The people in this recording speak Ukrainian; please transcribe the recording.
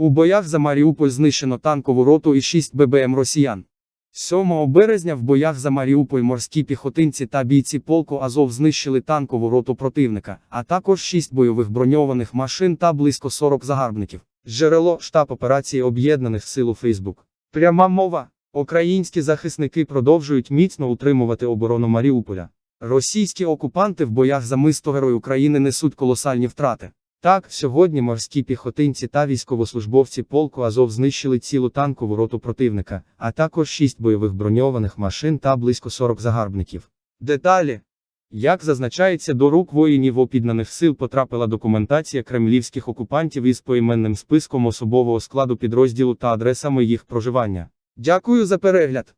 У боях за Маріуполь знищено танкову роту і 6 ББМ росіян. 7 березня в боях за Маріуполь морські піхотинці та бійці полку Азов знищили танкову роту противника, а також 6 бойових броньованих машин та близько 40 загарбників. Джерело штаб операції Об'єднаних Сил у Фейсбук. Пряма мова. Українські захисники продовжують міцно утримувати оборону Маріуполя. Російські окупанти в боях за мисто Герой України несуть колосальні втрати. Так, сьогодні морські піхотинці та військовослужбовці полку Азов знищили цілу танкову роту противника, а також 6 бойових броньованих машин та близько 40 загарбників. Деталі. Як зазначається, до рук воїнів опіднаних сил потрапила документація кремлівських окупантів із поіменним списком особового складу підрозділу та адресами їх проживання. Дякую за перегляд.